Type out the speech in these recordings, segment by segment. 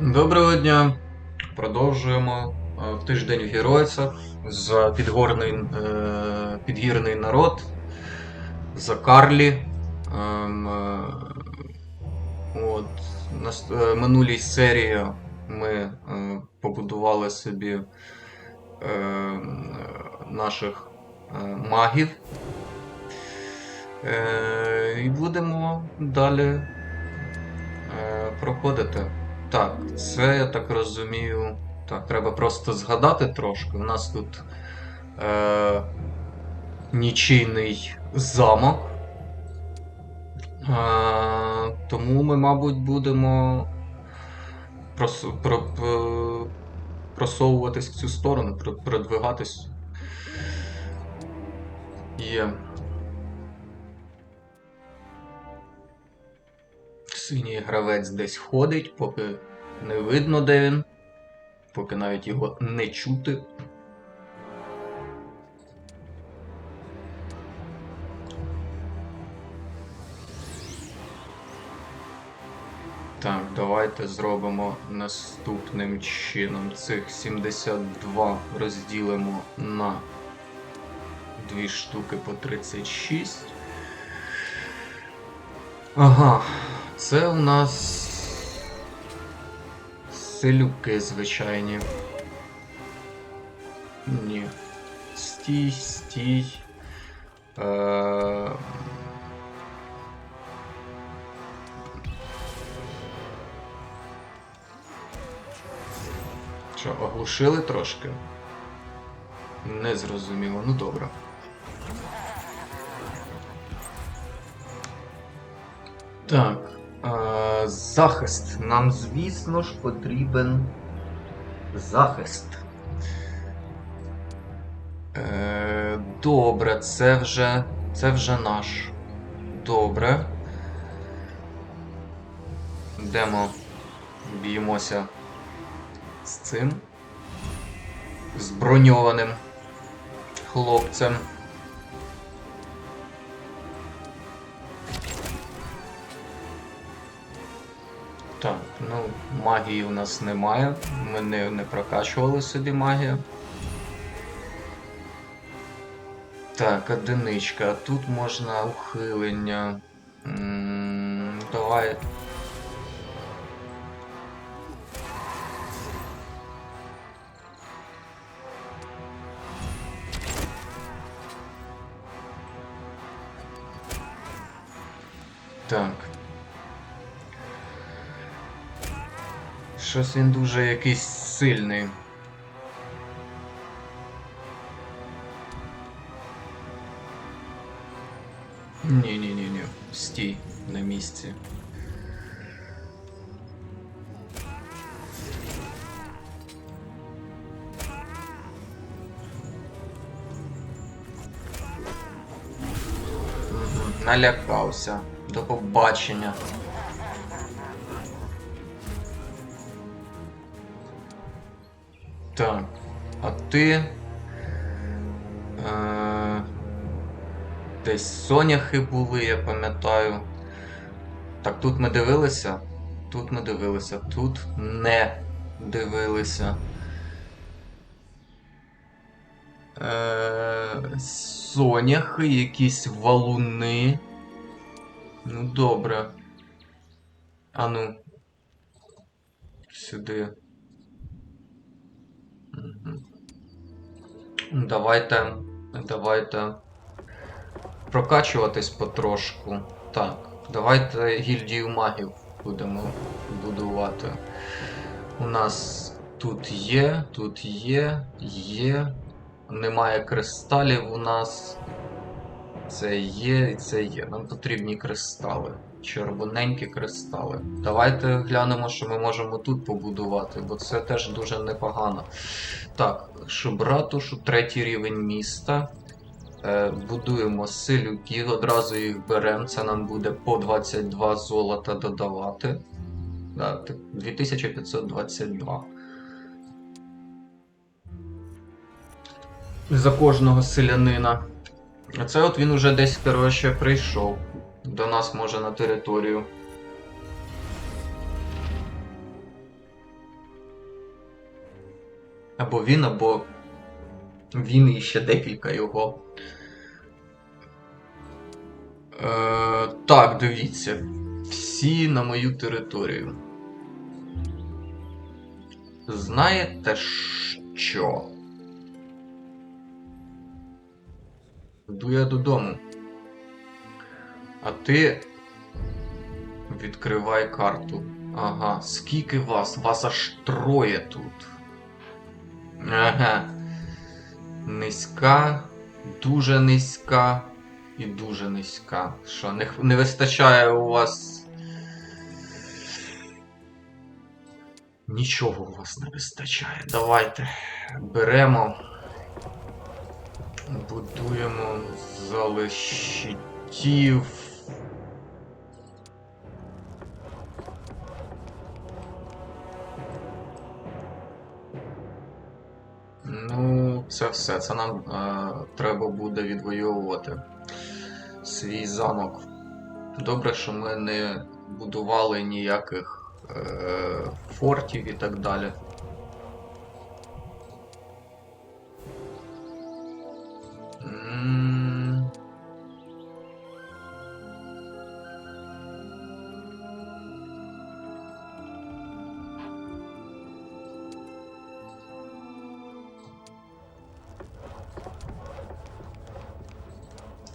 Доброго дня! Продовжуємо е, в тиждень в Геройцях за підгорний, е, підгірний народ, за Карлі. Ем, е, От, на минулій серії ми побудували собі е, наших магів. І будемо далі проходити. Так, це я так розумію. Так, треба просто згадати трошки. У нас тут е, нічийний замок. Е, тому ми, мабуть, будемо прос, про, про- просовуватись в цю сторону, про- продвигатись. Є. Синій гравець десь ходить, поки не видно, де він, поки навіть його не чути. Так, давайте зробимо наступним чином. Цих 72 розділимо на дві штуки по 36. Ага, це у нас селюки звичайні. Ні. Стій, стій. Е... Що, оглушили трошки? Не зрозуміло, ну добре. Так. Захист. Нам, звісно ж, потрібен захист. Е, добре, це вже. Це вже наш. Добре. Йдемо. Б'ємося з цим. З броньованим хлопцем. Ну, магії у нас немає. Ми не, не прокачували собі магію. Так, одиничка. Тут можна ухилення. М, Давай. Так. Щось він дуже якийсь сильний. Ні, ні, ні, ні. Стій на місці. Налякався. До побачення. А ти. Е, десь соняхи були, я пам'ятаю. Так, тут ми дивилися. Тут ми дивилися, тут не дивилися. Е, соняхи, якісь валуни. Ну, добре. Ану. Сюди. Давайте. Давайте. Прокачуватись потрошку. Так, давайте гільдію магів будемо будувати. У нас тут є, тут є, є. Немає кристалів у нас. Це є і це є. Нам потрібні кристали. Червоненькі кристали. Давайте глянемо, що ми можемо тут побудувати, бо це теж дуже непогано. Так, Шубратушу, третій рівень міста. Е, будуємо силюки, одразу їх беремо. Це нам буде по 22 золота додавати. Да, так, 2522. За кожного селянина. Це от він уже десь, коротше, прийшов до нас, може, на територію. Або він, або він і ще декілька його. Е, так, дивіться. Всі на мою територію. Знаєте що? Йду я додому. А ти відкривай карту. Ага, скільки вас? Вас аж троє тут. Ага. Низька, дуже низька і дуже низька. Що, не, не вистачає у вас. Нічого у вас не вистачає. Давайте беремо. Будуємо залещитів. Це все. Це нам е, треба буде відвоювати свій замок. Добре, що ми не будували ніяких е, фортів і так далі.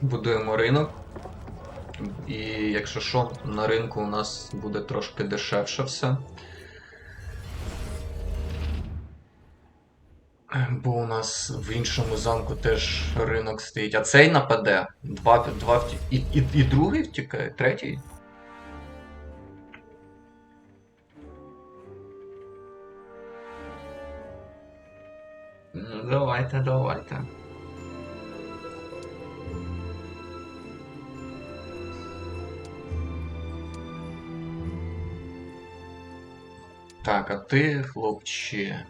Будуємо ринок. І якщо що, на ринку у нас буде трошки дешевше все. Бо у нас в іншому замку теж ринок стоїть. А цей нападе. Два, два вті... і, і, і другий втікає, третій. Давайте, давайте. Так, а ти, хлопче,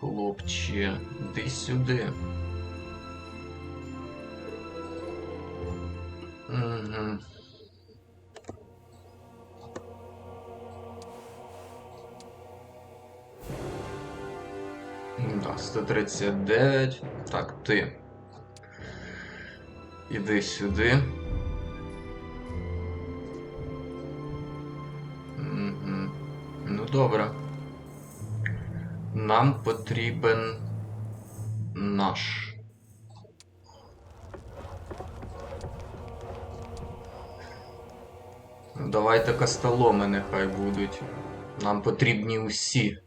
хлопче, іди сюди. Угу. Да, 139. Так, ти. Іди сюди. Угу. Ну добре. Нам потрібен наш. Давайте костоломи нехай будуть. Нам потрібні усі.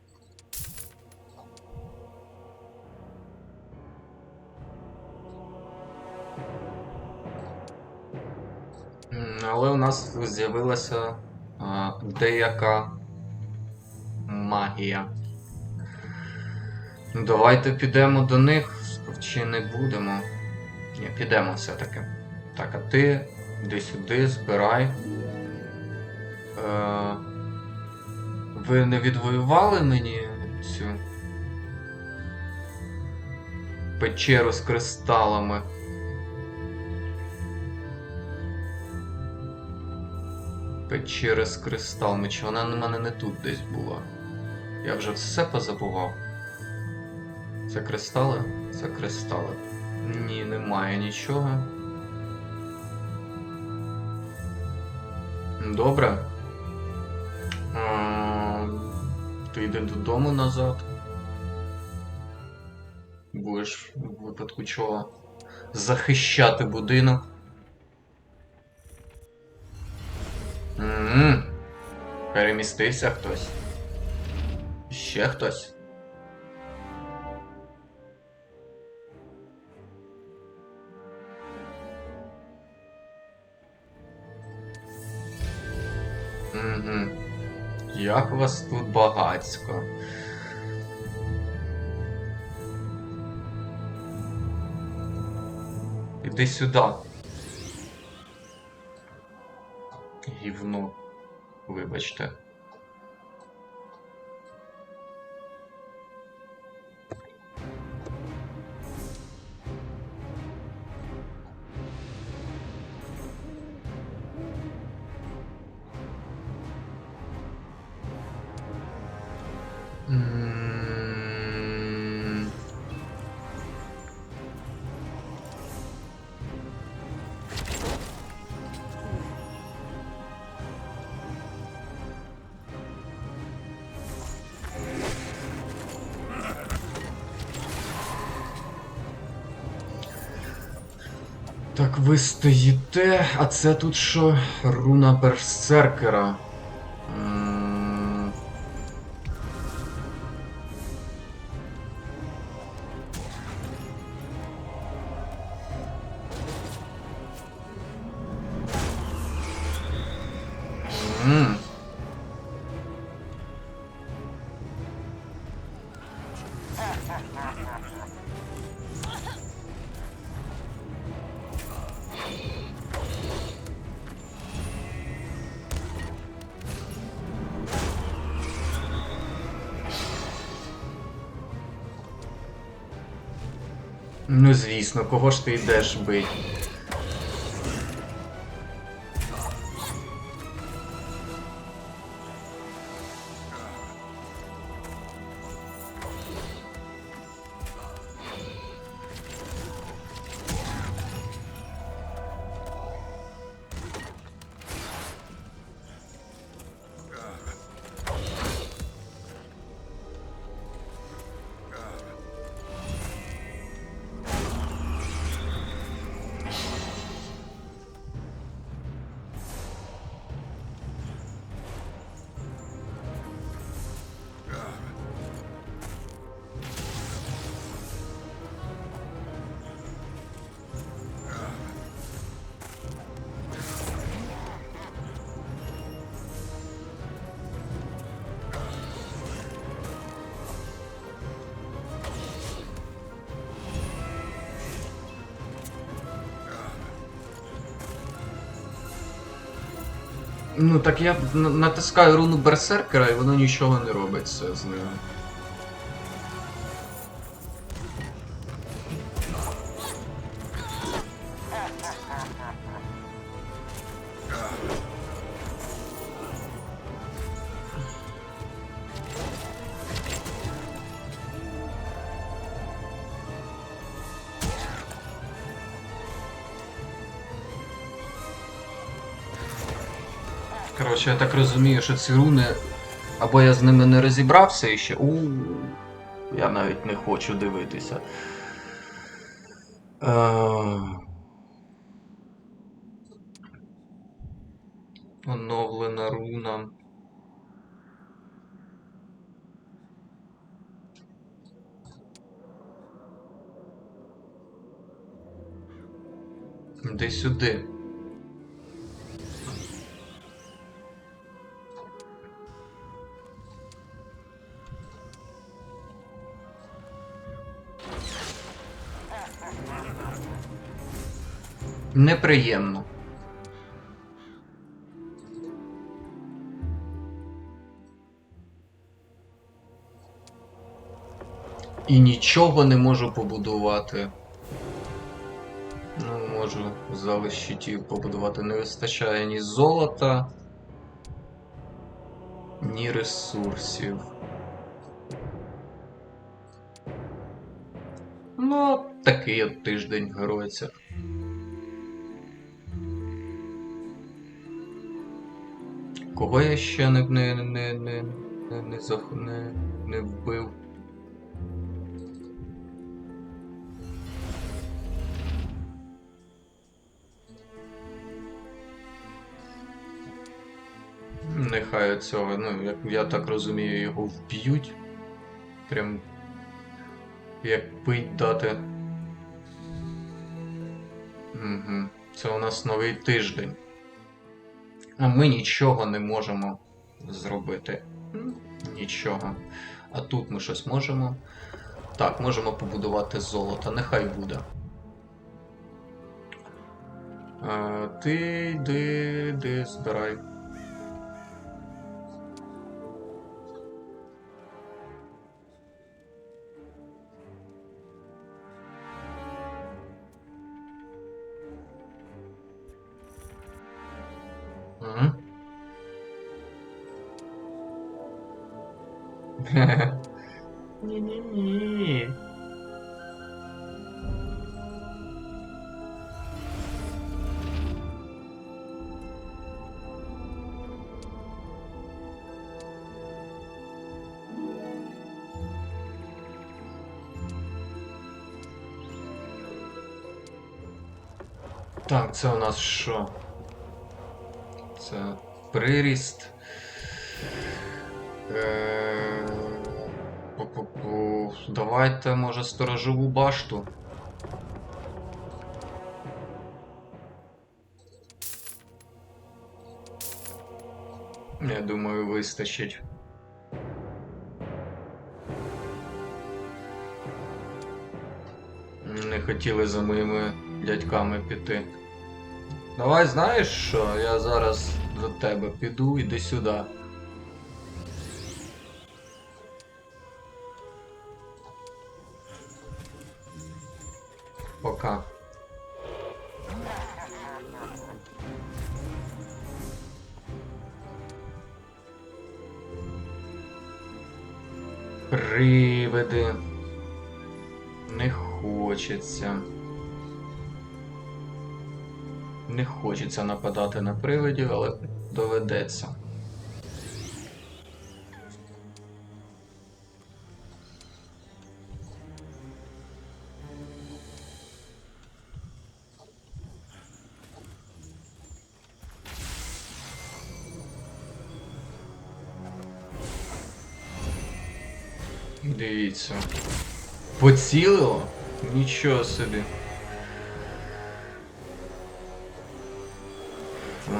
Але у нас з'явилася деяка магія. Ну, Давайте підемо до них, чи не будемо. Ні, підемо все-таки. Так, а ти йди сюди, збирай. Е, ви не відвоювали мені цю печеру з кристалами? Печера з кристалами, чи вона на мене не тут десь була? Я вже все позабував. Це кристали? Це кристали. Ні, немає нічого. Добре. Ти йди додому назад. Будеш в випадку чого захищати будинок. Перемістився хтось. Ще хтось. Угу. Як вас тут багацько. Іди сюди. Гівно. Вибачте. Так ви стоїте, а це тут що? Руна берсеркера. Ну кого ж ти йдеш бить? Ну так я на- натискаю руну берсеркера і воно нічого не робить з ним. Коротше, я так розумію, що ці руни. Або я з ними не розібрався і ще. У я навіть не хочу дивитися. Е... Оновлена руна. Іди сюди. Неприємно. І нічого не можу побудувати. Ну, можу зали щитів побудувати. Не вистачає ні золота, ні ресурсів. Ну, такий от тиждень геройця. Кого я ще не, не, не, не, не, не, зах... не, не вбив? Нехай цього, ну, як я так розумію, його вб'ють. Прям як пить дати. Угу. Це у нас новий тиждень. А ми нічого не можемо зробити. Нічого. А тут ми щось можемо. Так, можемо побудувати золото. Нехай буде. Е, ти йди, йди, збирай. Ні-ні-ні. Так, це у нас що? Це приріст. Е. Давайте, може, сторожову башту. Я думаю, вистачить. Не хотіли за моїми дядьками піти. Давай знаєш що? Я зараз до тебе піду, іди сюди. Хочеться нападати на привидів, але доведеться. Дивіться. Поцілило? Нічого собі.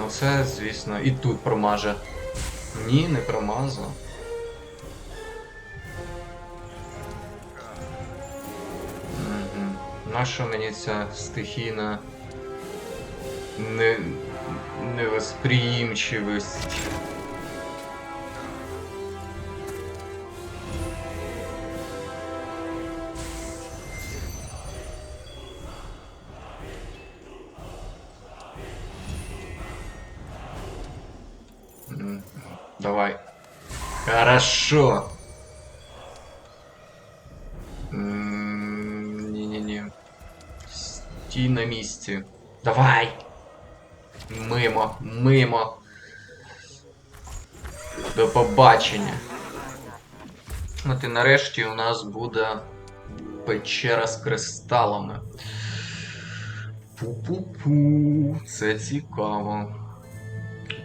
Ну це, звісно, і тут промаже. Ні, не промазав. Наша мені ця стихійна не... невосприємчивість. М, Не-не-не. Стій на місці. Давай. Мимо, мимо. До побачення. От і нарешті у нас буде печера з кристалами. Пу-пу-пу. Це цікаво.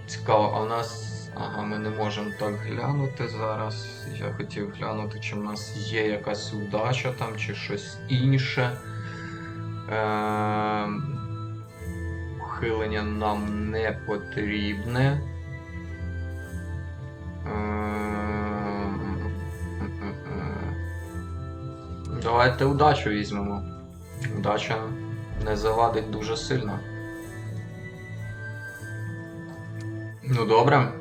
Цікаво, а у нас. Ага, ми не можемо так глянути зараз. Я хотів глянути, чи в нас є якась удача там, чи щось інше. Ем... Ухилення нам не потрібне. Ем... Давайте удачу візьмемо. Удача не завадить дуже сильно. Ну добре.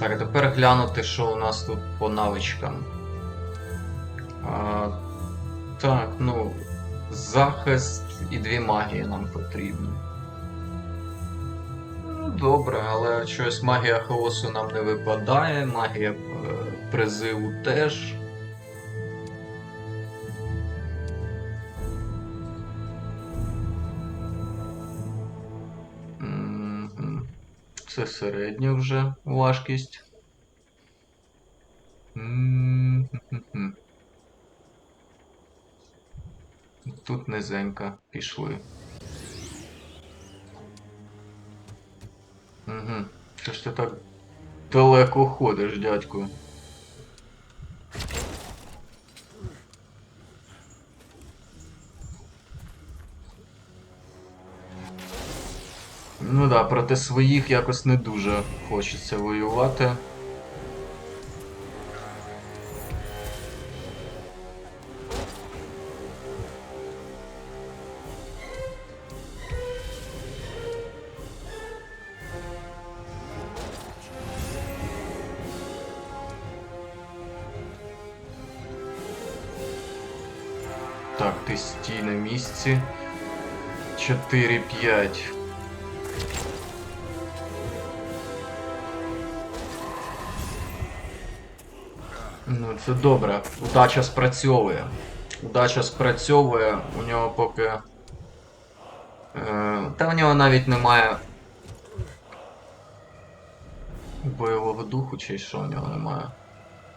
Так, тепер глянути, що у нас тут по навичкам. А, так, ну, захист і дві магії нам потрібні. Ну, добре, але щось магія хаосу нам не випадає, магія е, призиву теж. Це середня вже важкість. Тут низенька пішли. Угу. Що ж ти так далеко ходиш, дядьку? Ну да, проти своїх якось не дуже хочеться воювати. Так, ти стій на місці. 4-5. Це добре. Удача спрацьовує. Удача спрацьовує, у нього поки. Е, та у нього навіть немає бойового духу чи що в нього немає.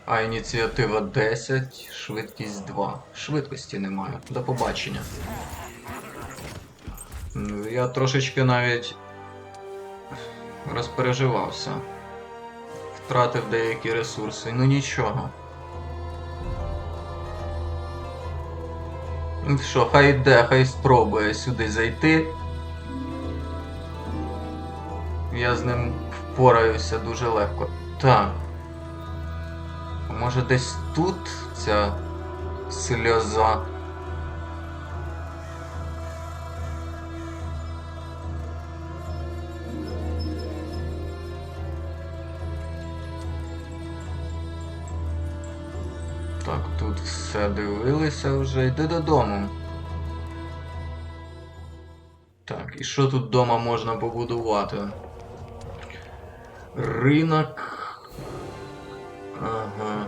А ініціатива 10, швидкість 2. Швидкості немає. До побачення. Я трошечки навіть розпереживався. Втратив деякі ресурси. Ну нічого. Що, хай йде, хай спробує сюди зайти. Я з ним впораюся дуже легко. Так. Може десь тут ця сльоза? Все дивилися вже. Йди додому. Так, і що тут вдома можна побудувати? Ринок. Ага.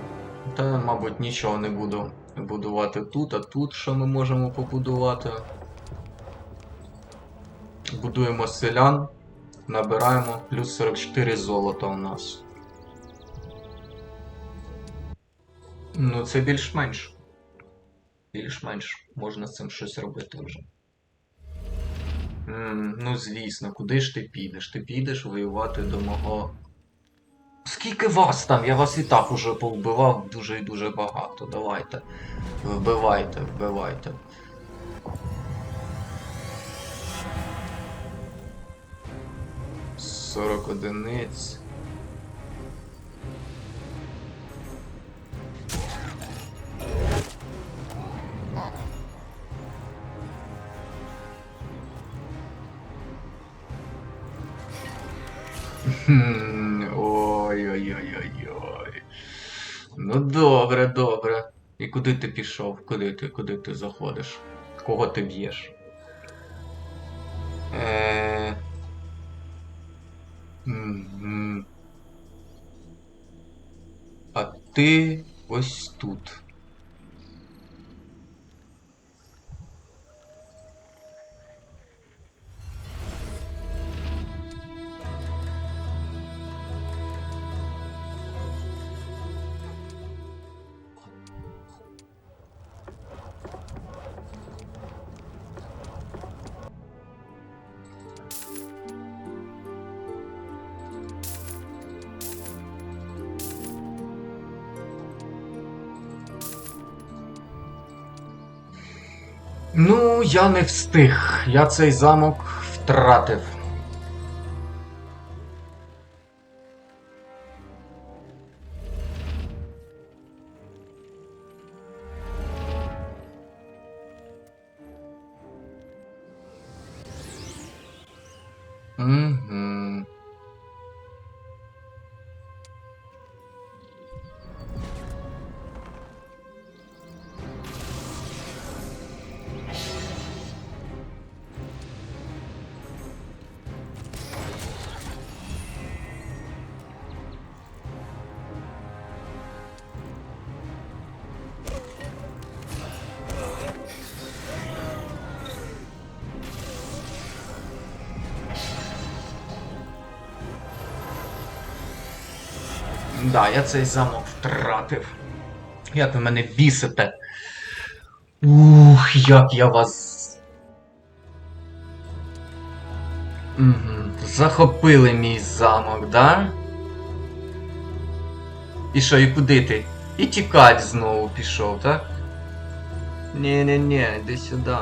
Та, мабуть, нічого не буду будувати тут, а тут що ми можемо побудувати? Будуємо селян, набираємо плюс 44 золота у нас. Ну, це більш-менш. Більш-менш можна з цим щось робити вже. М, ну, звісно, куди ж ти підеш? Ти підеш воювати до мого. Скільки вас там? Я вас і так уже повбивав дуже і дуже багато. Давайте. Вбивайте, вбивайте. Сорок одиниць. Ой-ой-ой-ой-ой. Ну добре, добре. І куди ти пішов? Куди ти? Куди ти заходиш? Кого ти б'єш? Е... А ти ось тут. Ну, я не встиг. Я цей замок втратив. Я цей замок втратив. Як ви мене бісите. Ух, як я вас. Захопили мій замок, да? І що, і куди ти? І тікать знову пішов, так? Ні-ні-ні, йди сюди.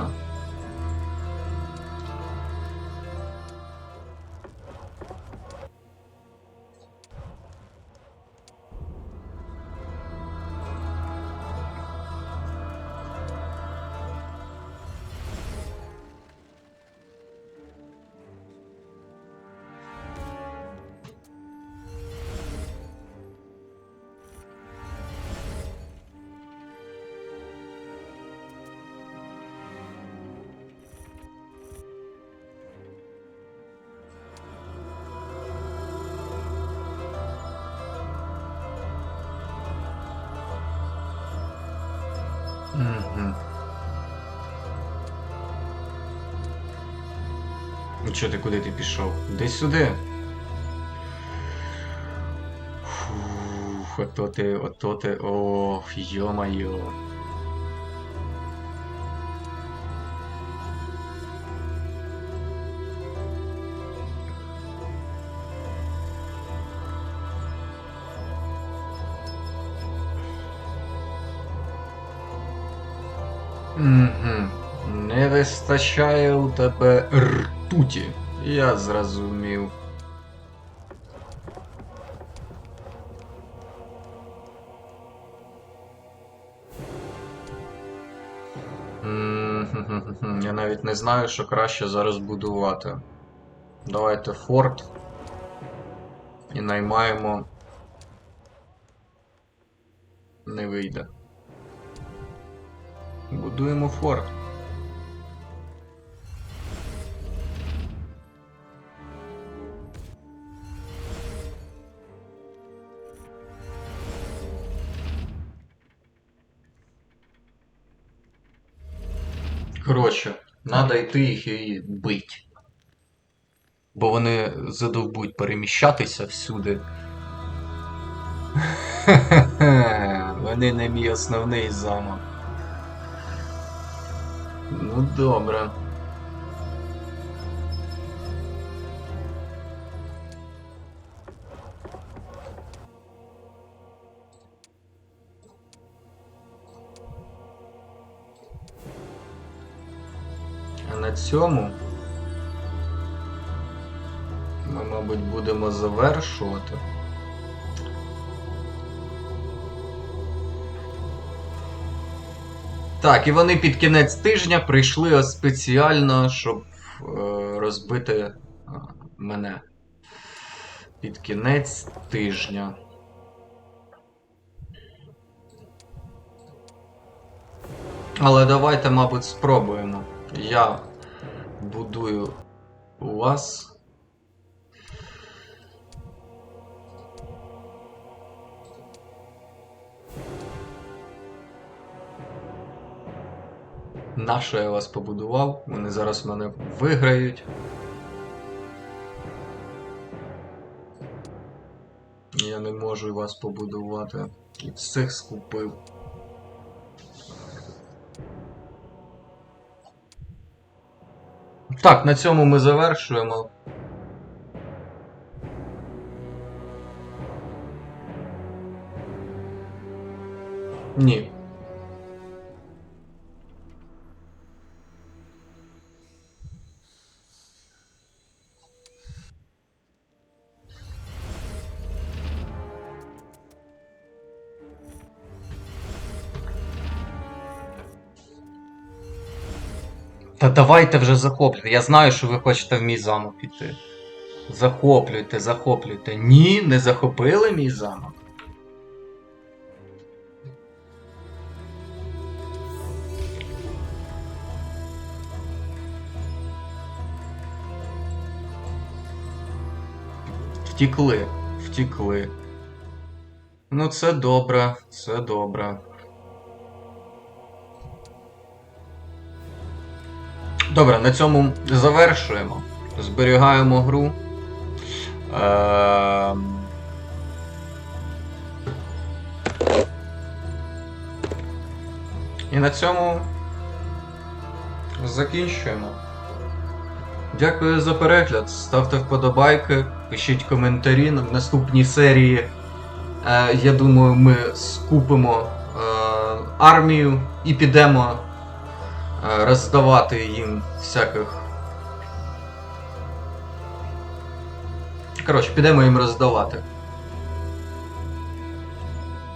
Ну чо ти куди ти пішов? Іди сюди. Уф, ото ти, ото ти, ох, йо-майо. Угу. Не вистачає у тебе ртуті. Я зрозумів. Я навіть не знаю, що краще зараз будувати. Давайте форт. І наймаємо. Не вийде. Будуємо форт. Коротше, треба йти їх і бить. Бо вони задовбуть переміщатися всюди. Вони не мій основний замок. Ну добре. На цьому ми, мабуть, будемо завершувати. Так, і вони під кінець тижня прийшли спеціально, щоб е, розбити е, мене. Під кінець тижня. Але давайте, мабуть, спробуємо. Я будую у вас. Нащо я вас побудував? Вони зараз мене виграють. Я не можу вас побудувати. І всіх скупив. Так, на цьому ми завершуємо. Ні. Та давайте вже захоплюйте. Я знаю, що ви хочете в мій замок піти. Захоплюйте, захоплюйте. Ні, не захопили мій замок. Втікли, втікли. Ну, це добре, це добре. Добре, на цьому завершуємо. Зберігаємо гру. Ем... І на цьому закінчуємо. Дякую за перегляд. Ставте вподобайки, пишіть коментарі. В наступній серії, е, я думаю, ми скупимо е, армію і підемо е, роздавати їм всяких. Коротше, підемо їм роздавати.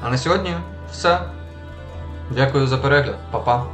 А на сьогодні все. Дякую за перегляд. Па-па.